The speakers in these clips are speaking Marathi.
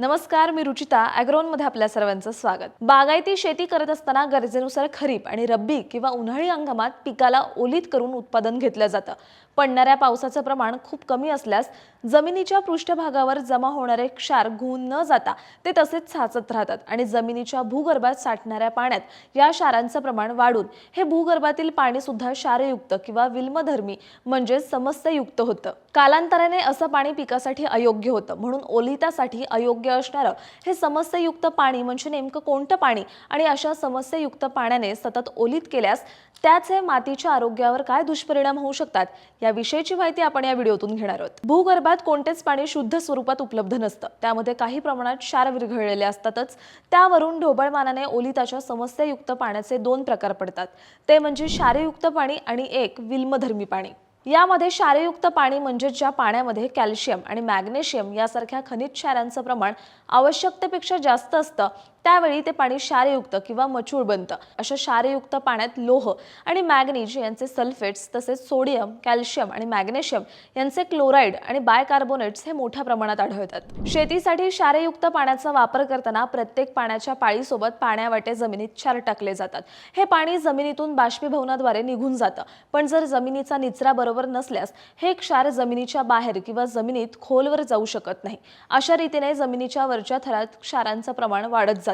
नमस्कार मी रुचिता मध्ये आपल्या सर्वांचं स्वागत. बागायती शेती करत असताना गरजेनुसार खरीप आणि रब्बी किंवा उन्हाळी हंगामात पिकाला ओलीत करून उत्पादन घेतलं जातं. पडणाऱ्या पावसाचं प्रमाण खूप कमी असल्यास जमिनीच्या पृष्ठभागावर जमा होणारे क्षार घुऊन न जाता ते तसेच साचत राहतात आणि जमिनीच्या भूगर्भात साठणाऱ्या पाण्यात या क्षारांचं प्रमाण वाढून हे भूगर्भातील पाणी सुद्धा क्षारयुक्त किंवा विल्मधर्मी म्हणजे समस्यायुक्त होतं. कालांतराने असं पाणी पिकासाठी अयोग्य होतं. म्हणून ओलितासाठी अयोग्य असणारं हे समस्यायुक्त पाणी म्हणजे नेमकं कोणतं पाणी आणि अशा समस्यायुक्त पाण्याने सतत ओलीत केल्यास त्याचे मातीच्या आरोग्यावर काय दुष्परिणाम होऊ शकतात या याविषयीची माहिती आपण या व्हिडिओतून घेणार आहोत. भूगर्भात कोणतेच पाणी शुद्ध स्वरूपात उपलब्ध नसतं. त्यामध्ये काही प्रमाणात क्षार विरघळलेले असतातच. त्यावरून ढोबळमानाने ओलिताच्या समस्यायुक्त पाण्याचे दोन प्रकार पडतात. ते म्हणजे क्षारयुक्त पाणी आणि एक विल्मधर्मी पाणी. यामध्ये क्षारयुक्त पाणी म्हणजे ज्या पाण्यामध्ये कॅल्शियम आणि मॅग्नेशियम यासारख्या खनिज क्षारांचं प्रमाण आवश्यकतेपेक्षा जास्त असतं त्यावेळी ते पाणी क्षारयुक्त किंवा मचूळ बनतं. अशा क्षारयुक्त पाण्यात लोह आणि मॅग्नीज यांचे सल्फेट्स तसेच सोडियम कॅल्शियम आणि मॅग्नेशियम यांचे क्लोराईड आणि बायकार्बोनेट्स हे मोठ्या प्रमाणात आढळतात. शेतीसाठी क्षारयुक्त पाण्याचा वापर करताना प्रत्येक पाण्याच्या पाळीसोबत पाण्यावाटे जमिनीत क्षार टाकले जातात. हे पाणी जमिनीतून बाष्पीभवनाद्वारे निघून जातं. पण जर जमिनीचा निचरा बरोबर नसल्यास हे क्षार जमिनीच्या बाहेर किंवा जमिनीत खोलवर जाऊ शकत नाही. अशा रीतीने जमिनीच्या वरच्या थरात क्षारांचं प्रमाण वाढत जातं.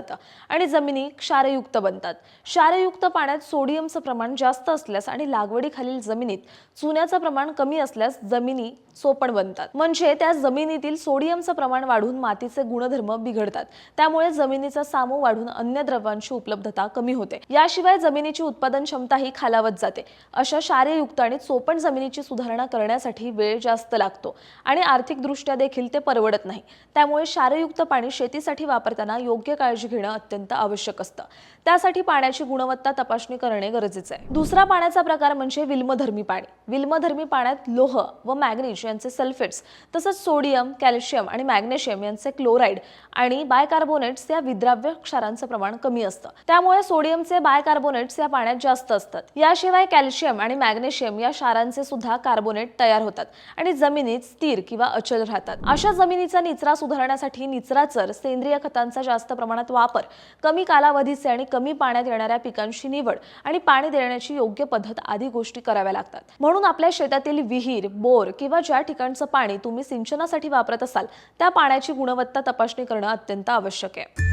आणि जमिनी क्षारयुक्त बनतात. क्षारयुक्त पाण्यात सोडियमचं प्रमाण जास्त असल्यास आणि लागवडीखालील जमिनीत चुन्याचं प्रमाण कमी असल्यास जमिनी सोपण बनतात. म्हणजे त्या जमिनीतील सोडियमचं प्रमाण वाढून मातीचे गुणधर्म बिघडतात. त्यामुळे जमिनीचा सामो वाढून अन्य द्रवांची उपलब्धता कमी होते. याशिवाय जमिनीची उत्पादन क्षमताही खालावत जाते. अशा क्षारयुक्त आणि चोपण जमिनीची सुधारणा करण्यासाठी वेळ जास्त लागतो आणि आर्थिकदृष्ट्या देखील ते परवडत नाही. त्यामुळे क्षारयुक्त पाणी शेतीसाठी वापरताना योग्य काळजी काळजी घेणं अत्यंत आवश्यक असतं. त्यासाठी पाण्याची गुणवत्ता तपासणी करणे गरजेचे आहे. दुसरा पाण्याचा प्रकार म्हणजे विल्मधर्मी पाणी. विल्मधर्मी पाण्यात लोह व मॅग्नीज यांचे सल्फेट्स तसंच सोडियम कॅल्शियम आणि मॅग्नेशियम यांचे क्लोराईड आणि बायकार्बोनेट्स या विद्राव्य क्षारांचं प्रमाण कमी असतं. त्यामुळे सोडियमचे बायकार्बोनेट्स या पाण्यात जास्त असतात. याशिवाय कॅल्शियम आणि मॅग्नेशियम या क्षारांचे सुद्धा कार्बोनेट तयार होतात आणि जमिनीत स्थिर किंवा अचल राहतात. अशा जमिनीचा निचरा सुधारण्यासाठी निचराचर सेंद्रिय खतांचा जास्त प्रमाणात वापर. कमी कालावधीचे आणि कमी पाण्यात येणाऱ्या पिकांची निवड आणि पाणी देण्याची योग्य पद्धत आदी गोष्टी कराव्या लागतात. म्हणून आपल्या शेतातील विहीर बोर किंवा ज्या ठिकाणचं पाणी तुम्ही सिंचनासाठी वापरत असाल त्या पाण्याची गुणवत्ता तपासणी करणं अत्यंत आवश्यक आहे.